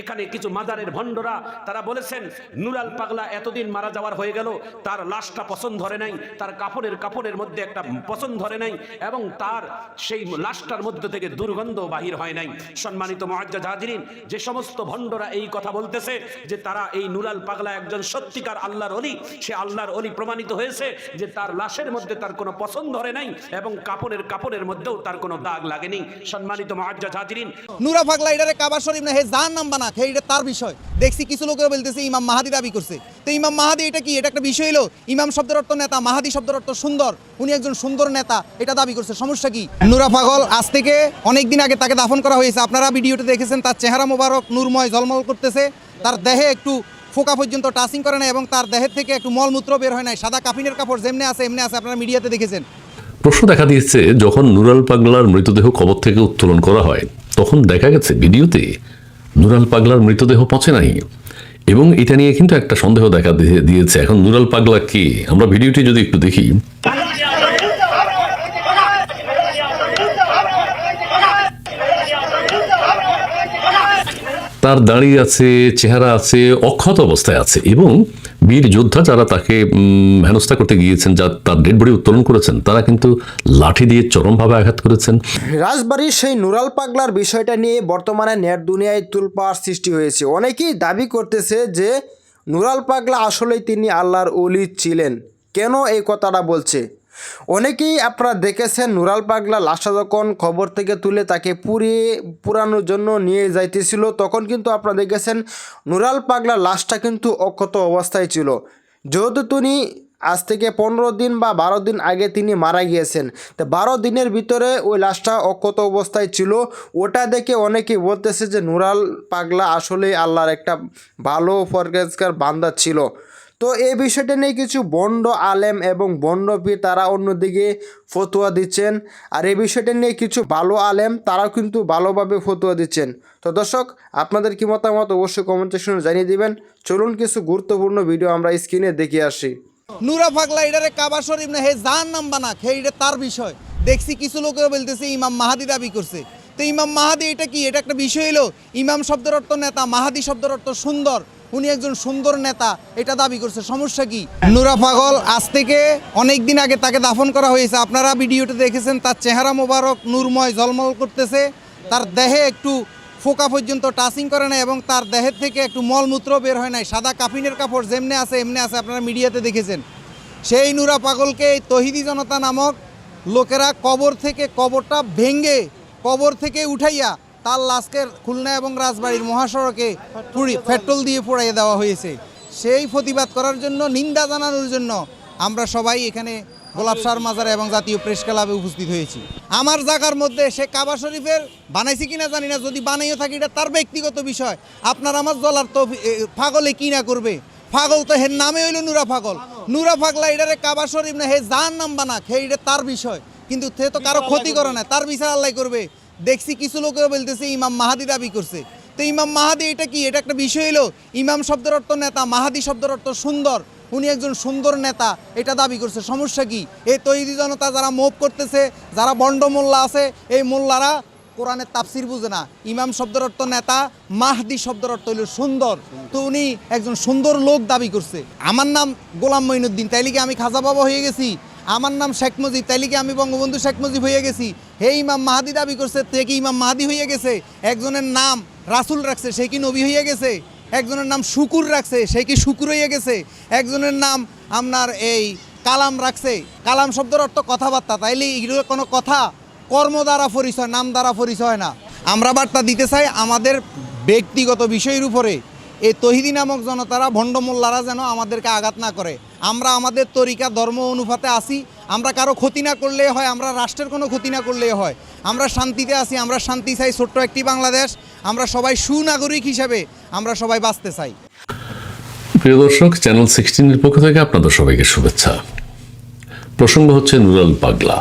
এখানে কিছু মাজারের ভণ্ডরা, তারা বলেছেন, নুরাল পাগলা এতদিন মারা যাওয়ার হয়ে গেল, তার লাশটা পছন্দ ধরে নাই, তার কাপড়ের কাপড়ের মধ্যে একটা পছন্দ ধরে নাই, এবং তার সেই লাশটার মধ্যে থেকে দুর্গন্ধ বাহির হয় নাই। সম্মানিত মহাজ্জা হাজিরিন যে সমস্ত ভণ্ডরা এই কথা বলতেছে, যে তারা এই নুরাল পাগলা একজন সত্যিকার আল্লাহর অলি, সে আল্লাহর অলি প্রমাণিত হয়েছে যে তার লাশের মধ্যে তার কোনো পছন্দ ধরে নাই, এবং কাপড়ের কাপড়ের মধ্যেও তার কোনো দাগ লাগেনি। সম্মানিত মহাজ্জা হাজিরিন নুরা ফাগলা এটারে কাবা শরীফ না, হে জাহান নাম বানা হে এটা তার বিষয়। দেখছি কিছু লোকেও বলতেছে, ইমাম মাহাদি দাবি করছে। তো ইমাম মাহাদি এটা কি? এটা একটা বিষয় হলো, ইমাম শব্দের অর্থ নেতা, মাহাদি শব্দের অর্থ সুন্দর, উনি একজন সুন্দর নেতা, এটা দাবি করছে। সমস্যা কি? নুরা পাগল, আজ থেকে অনেক দিন আগে তাকে দাফন করা হয়েছে। আপনারা ভিডিওতে দেখেছেন, তার চেহারা মোবারক, নূরময়, ঝলমল করতেছে। তার দেহে একটু ফোকা পর্যন্ত টাচিং করে না এবং তার দেহের থেকে একটু মলমূত্র বের হয় নাই। সাদা কাফিনের কাপড় যেমনি আছে, এমনি আছে, আপনারা মিডিয়াতে দেখেছেন। প্রশ্ন দেখা দিয়েছে, যখন নুরাল পাগলার মৃতদেহ কবর থেকে উত্তোলন করা হয়, তখন দেখা গেছে ভিডিওতে নুরাল পাগলার মৃতদেহ পচে নাই। এবং এটা নিয়ে কিন্তু একটা সন্দেহ দেখা দিয়েছে। এখন নুরাল পাগলা কে? আমরা ভিডিওটি যদি একটু দেখি। তার দাঁড়িয়ে আছে, চেহারা আছে, অক্ষত অবস্থায় আছে এবং বীর যোদ্ধা যারা তাকে হেনস্থা করতে গিয়েছেন, যা তার ডেড বডি উত্তোলন করেছেন, তারা কিন্তু লাঠি দিয়ে চরমভাবে আঘাত করেছেন। রাজবাড়ির সেই নুরাল পাগলার বিষয়টা নিয়ে বর্তমানে নেট দুনিয়ায় তুলপাড় সৃষ্টি হয়েছে। অনেকেই দাবি করতেছে যে নুরাল পাগলা আসলেই তিনি আল্লাহর অলি ছিলেন। কেন এই কথাটা বলছে? অনেকেই আপনারা দেখেছেন নুরাল পাগলা লাশটা যখন খবর থেকে তুলে তাকে পুড়িয়ে পুরানোর জন্য নিয়ে যাইতেছিল, তখন কিন্তু আপনারা দেখেছেন নুরাল পাগলা লাশটা কিন্তু অক্ষত অবস্থায় ছিল। যেহেতু তিনি আজ থেকে পনেরো দিন বা বারো দিন আগে তিনি মারা গিয়েছেন, তো বারো দিনের ভিতরে ওই লাশটা অক্ষত অবস্থায় ছিল। ওটা দেখে অনেকেই বলতেছে যে নুরাল পাগলা আসলেই আল্লাহর একটা ভালো ফরগেজকার বান্দা ছিল। তো এই বিষয়টা নিয়ে কিছু বন্ড আলেম এবং বন্ড পীর তারা অন্যদিকে ফতুয়া দিচ্ছেন। আর এই বিষয়টা নিয়ে কিছু ভালো আলেম তারাও কিন্তু ভালোভাবে ফতুয়া দিচ্ছেন। তো দর্শক, আপনাদের কি মতামত অবশ্যই কমেন্ট সেকশনে জানিয়ে দিবেন। চলুন কিছু গুরুত্বপূর্ণ ভিডিও আমরা স্ক্রিনে দেখে আসি। নুরা ফাগলা, এটারে কাবা শরীফ না, হে জাহান নাম বানা হে এটা তার বিষয়। দেখছি কিছু লোকেও বলতেছে, ইমাম মাহাদি দাবি করছে। তো ইমাম মাহাদি এটা কি? এটা একটা বিষয় হলো ইমাম শব্দের অর্থ নেতা, মাহাদি শব্দের অর্থ সুন্দর। উনি একজন সুন্দর নেতা, এটা দাবি করছে। সমস্যা কি? নুরা পাগল, আজ থেকে অনেক দিন আগে তাকে দাফন করা হয়েছে। আপনারা ভিডিওতে দেখেছেন, তার চেহারা মোবারক, নূরময়, ঝলমল করতেছে। তার দেহে একটু ফোকা পর্যন্ত টাচিং করে না এবং তার দেহের থেকে একটু মলমূত্র বের হয় নাই। সাদা কাফিনের কাপড় যেমনে আছে, এমনি আছে, আপনারা মিডিয়াতে দেখেছেন। সেই নুরা পাগলকে এই তহিদি জনতা নামক লোকেরা কবর থেকে কবরটা ভেঙ্গে কবর থেকে উঠাইয়া তার লাশকে খুলনা এবং রাজবাড়ির মহাসড়কে পেট্রোল দিয়ে পোড়াইয়ে দেওয়া হয়েছে। সেই প্রতিবাদ করার জন্য, নিন্দা জানানোর জন্য আমরা সবাই এখানে গোলাপ সার মাজার এবং জাতীয় প্রেস ক্লাবে উপস্থিত হয়েছি। আমার জায়গার মধ্যে সে কাবা শরীফের বানাইছি কিনা জানি না, যদি বানাইও থাকি এটা তার ব্যক্তিগত বিষয়। আপনার আমার জলার তো পাগলে কি না করবে? পাগল তো হের নামে হইল নুরা পাগল। নুরা পাগলা এটারে কাবা শরীফ না, হে যার নাম বানাক, হে এটা তার বিষয়। কিন্তু সে তো কারও ক্ষতি করে না, তার বিচার আল্লাহ করবে। দেখছি কিছু লোকেও বলতেছে, ইমাম মাহাদি দাবি করছে। তো ইমাম মাহাদি এটা কি? এটা একটা বিষয় হলো ইমাম শব্দের অর্থ নেতা, মাহাদি শব্দের অর্থ সুন্দর। উনি একজন সুন্দর নেতা, এটা দাবি করছে। সমস্যা কি? এই তৈরি জনতা যারা মোপ করতেছে, যারা বন্ড মোল্লা আছে, এই মোল্লারা কোরআনের তাফসির বুঝে না। ইমাম শব্দের অর্থ নেতা, মাহদি শব্দের অর্থ হইল সুন্দর। তো উনি একজন সুন্দর লোক দাবি করছে। আমার নাম গোলাম মঈনুদ্দিন, তাইলে কি আমি খাজা বাবা হয়ে গেছি? আমার নাম শেখ মুজিব, তাইলে কি আমি বঙ্গবন্ধু শেখ মুজিব হয়ে গেছি? হে ইমাম মাহাদি দাবি করছে, তে কি ইমাম মাহাদি হয়ে গেছে? একজনের নাম রাসুল রাখছে, সে কি নবী হয়ে গেছে? একজনের নাম শুকুর রাখছে, সে কি শুকুর হয়ে গেছে? একজনের নাম আপনার এই কালাম রাখছে। কালাম শব্দের অর্থ কথাবার্তা, তাইলে এগুলো কোনো কথা, কর্ম দ্বারা পরিচয়, নাম দ্বারা পরিচয় না। আমরা বার্তা দিতে চাই আমাদের ব্যক্তিগত বিষয়ের উপরে। এই তহিদি নামক জনতারা ভণ্ডমোল্লারা যেন আমাদেরকে আঘাত না করে। আমরা আমাদের তরিকা, ধর্ম অনুপাতে আসি আমরা কারও ক্ষতি না করলেই হয়, আমরা রাষ্ট্রের কোনো ক্ষতি না করলেই হয়। আমরা শান্তিতে আসি আমরা শান্তি চাই ছোট্ট একটি বাংলাদেশ। আমরা সবাই সুনাগরিক হিসেবে আমরা সবাই বাঁচতে চাই। প্রিয় দর্শক চ্যানেল সিক্সটিনের পক্ষ থেকে আপনাদের সবাইকে শুভেচ্ছা। প্রসঙ্গ হচ্ছে নুরাল পাগলা।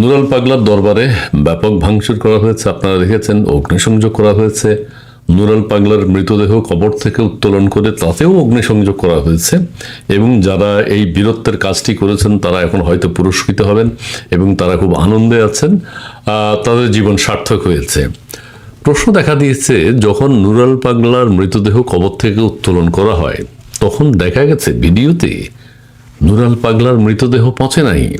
নুরাল পাগলার দরবারে ব্যাপক ভাঙচুর করা হয়েছে, আপনারা দেখেছেন, অগ্নিসংযোগ করা হয়েছে। নুরাল পাগলার মৃতদেহ কবর থেকে উত্তোলন করে তাতেও অগ্নিসংযোগ করা হয়েছে এবং যারা এই বীরত্বের কাজটি করেছেন, তারা এখন হয়তো পুরস্কৃত হবেন এবং তারা খুব আনন্দে আছেন তাদের জীবন সার্থক হয়েছে। প্রশ্ন দেখা দিয়েছে, যখন নুরাল পাগলার মৃতদেহ কবর থেকে উত্তোলন করা হয়, তখন দেখা গেছে ভিডিওতে নুরাল পাগলার মৃতদেহ পচে নাই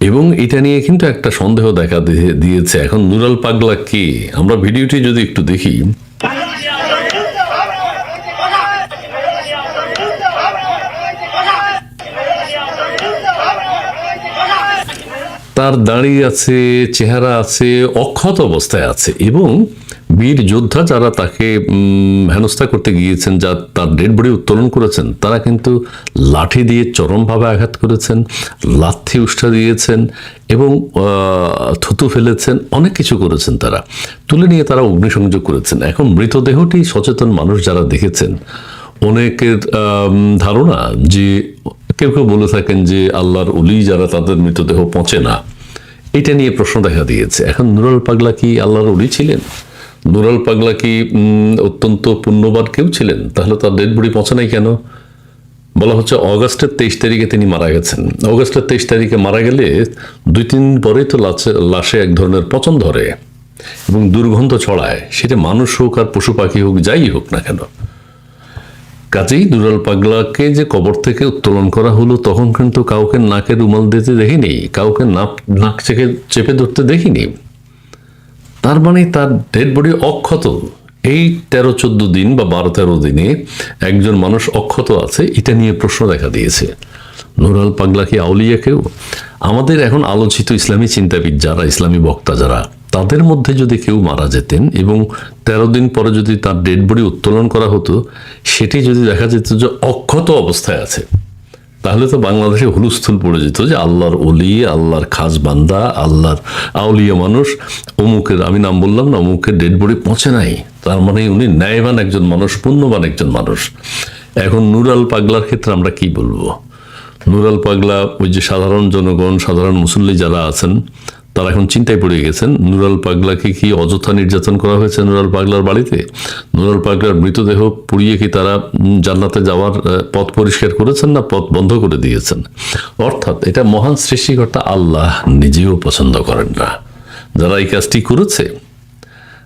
এবং এটা নিয়ে কিন্তু একটা সন্দেহ দেখা দিয়ে- দিয়েছে। এখন নুরাল পাগলা কে? আমরা ভিডিওটি যদি একটু দেখি। তার দাঁড়িয়ে আছে, চেহারা আছে, অক্ষত অবস্থায় আছে এবং বীর যোদ্ধা যারা তাকে হেনস্থা করতে গিয়েছেন, যা তার ডেড বডি উত্তোলন করেছেন, তারা কিন্তু লাঠি দিয়ে চরমভাবে আঘাত করেছেন, লাথি উষ্ঠা দিয়েছেন এবং থুতু ফেলেছেন, অনেক কিছু করেছেন তারা। তুলে নিয়ে তারা অগ্নিসংযোগ করেছেন। এখন মৃতদেহটি সচেতন মানুষ যারা দেখেছেন, অনেকের ধারণা যে, কেউ কেউ বলে থাকেন যে, আল্লাহর উলি যারা তাদের মৃতদেহ পচে না। এটা নিয়ে প্রশ্ন দেখা দিয়েছে। এখন নুরাল পাগলা কি আল্লাহর উলি ছিলেন? নুরাল পাগলা কি অত্যন্ত পুণ্যবান কেউ ছিলেন? তাহলে তার ডেড বডি পচে নাই কেন? বলা হচ্ছে অগাস্টের তেইশ তারিখে তিনি মারা গেছেন। অগাস্টের তেইশ তারিখে মারা গেলে দুই তিন পরেই তো লাশে এক ধরনের পচন ধরে এবং দুর্গন্ধ ছড়ায়। সেটা মানুষ হোক আর পশু পাখি হোক, যাই হোক না কেন। কাজেই দুরাল পাগলাকে যে কবর থেকে উত্তোলন করা হলো, তখন কিন্তু কাউকে নাকে রুমাল দিতে দেখিনি, কাউকে নাক নাক চেপে চেপে ধরতে দেখিনি। তার মানে তার ডেড বডি অক্ষত। এই তেরো চোদ্দ দিন বা বারো তেরো দিনে একজন মানুষ অক্ষত আছে, এটা নিয়ে প্রশ্ন দেখা দিয়েছে। নুরাল পাগলা কি আউলিয়া কেউ? আমাদের এখন আলোচিত ইসলামী চিন্তাবিদ যারা, ইসলামী বক্তা যারা তাদের মধ্যে যদি কেউ মারা যেতেন এবং তেরো দিন পরে যদি তার ডেড বডি উত্তোলন করা হতো, সেটি যদি দেখা যেত যে অক্ষত অবস্থায় আছে, তাহলে তো বাংলাদেশে হুলস্থুল পড়ে যেত যে আল্লাহর অলি আল্লাহর খাস বান্দা, আল্লাহর আউলিয়া মানুষ। অমুকের, আমি নাম বললাম না, অমুকের ডেড বডি পৌঁছে নাই। তার মানে উনি ন্যায়বান একজন মানুষ, পুণ্যবান একজন মানুষ। এখন নুরাল পাগলার ক্ষেত্রে আমরা কি বলব? নুরাল পাগলা ওই যে সাধারণ জনগণ, সাধারণ মুসল্লি যারা আছেন তারা এখন চিন্তায় পড়ে গেছেন, নুরাল পাগলাকে কি অযথা নির্যাতন করা হয়েছে নুরাল পাগলার বাড়িতে? নুরাল পাগলার মৃতদেহ পুড়িয়ে কি তারা জান্নাতে যাওয়ার পথ পরিষ্কার করেছেন না পথ বন্ধ করে দিয়েছেন? অর্থাৎ এটা মহান সৃষ্টিকর্তা আল্লাহ নিজেও পছন্দ করেন না। যারা এই কাজটি করেছে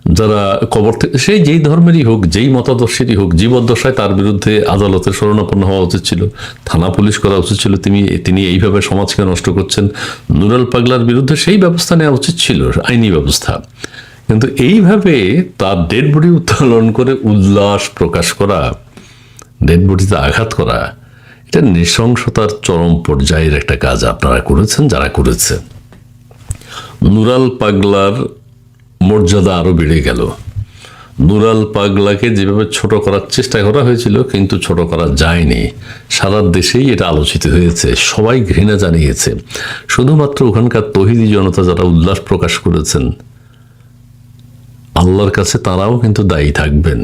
যারা কবর থেকে সেই যেই ধর্মেরই হোক, যেই মতাদর্শেরই হোক, জীবদ্দশায় তার বিরুদ্ধে আদালতের শরণাপন্ন হওয়া উচিত ছিল, থানা পুলিশ করা উচিত ছিল, তিনি তিনি এইভাবে সমাজকে নষ্ট করছেন। নুরাল পাগলার বিরুদ্ধে সেই ব্যবস্থা নেওয়া উচিত ছিল, আইনি ব্যবস্থা। কিন্তু এইভাবে তার ডেড বডি উত্তোলন করে উল্লাস প্রকাশ করা, ডেড বডিতে আঘাত করা, এটা নৃশংসতার চরম পর্যায়ের একটা কাজ আপনারা করেছেন, যারা করেছে নুরাল পাগলার মর্যাদা আরও বেড়ে গেল। নুরাল পাগলাকে যেভাবে ছোট করার চেষ্টা করা হয়েছিল, কিন্তু ছোট করা যায়নি। সারা দেশেই এটা আলোচিত হয়েছে, সবাই ঘৃণা জানিয়েছে। শুধুমাত্র ওখানকার তহিদি জনতা যারা উল্লাস প্রকাশ করেছেন, আল্লাহর কাছে তারাও কিন্তু দায়ী থাকবেন।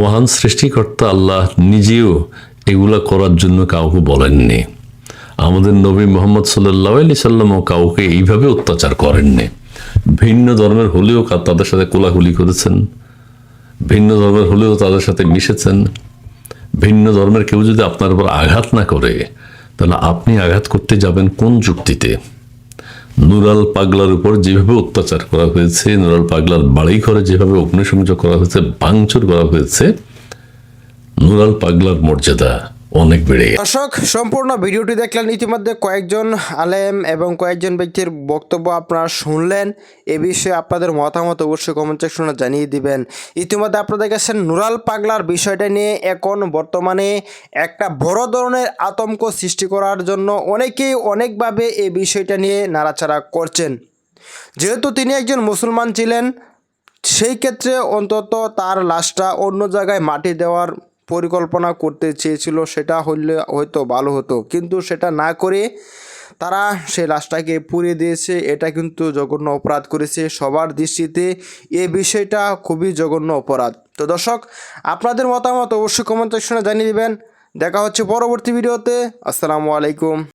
মহান সৃষ্টিকর্তা আল্লাহ নিজেও এগুলা করার জন্য কাউকে বলেননি। আমাদের নবী মোহাম্মদ সাল্লাহ আলি সাল্লামও কাউকে এইভাবে অত্যাচার করেননি। ভিন্ন ধর্মের হলেও তাদের সাথে কোলাকুলি করেছেন। ভিন্ন ধর্মের হলেও তাদের সাথে মিশেছেন। ভিন্ন ধর্মের কেউ যদি আপনার উপর আঘাত না করে, তাহলে আপনি আঘাত করতে যাবেন কোন যুক্তিতে? নুরাল পাগলার উপর যেভাবে অত্যাচার করা হয়েছে, নুরাল পাগলার বাড়ি ঘরে যেভাবে অগ্নিসংযোগ করা হয়েছে, ভাঙচুর করা হয়েছে, নুরাল পাগলার মর্যাদা অনেক বেড়ে। দর্শক, সম্পূর্ণ ভিডিওটি দেখলেন ইতিমধ্যে কয়েকজন আলেম এবং কয়েকজন ব্যক্তির বক্তব্য আপনারা শুনলেন। এ বিষয়ে আপনাদের মতামত অবশ্যই কমেন্ট সেকশনে জানিয়ে দিবেন। ইতিমধ্যে আপনারা দেখেছেন নুরাল পাগলার বিষয়টা নিয়ে এখন বর্তমানে একটা বড় ধরনের আতঙ্ক সৃষ্টি করার জন্য অনেকেই অনেকভাবে এই বিষয়টা নিয়ে নাড়াচাড়া করছেন। যেহেতু তিনি একজন মুসলমান ছিলেন, সেই ক্ষেত্রে অন্তত তার লাশটা অন্য জায়গায় মাটি দেওয়ার পরিকল্পনা করতে চেয়েছিল, সেটা হইলে হয়তো ভালো হতো। কিন্তু সেটা না করে তারা সে লাশটাকে পুড়ে দিয়েছে, এটা কিন্তু জঘন্য অপরাধ করেছে। সবার দৃষ্টিতে এ বিষয়টা খুবই জঘন্য অপরাধ। তো দর্শক, আপনাদের মতামত অবশ্যই কমেন্ট সেকশনে জানিয়ে দেবেন। দেখা হচ্ছে পরবর্তী ভিডিওতে। আসসালামু আলাইকুম।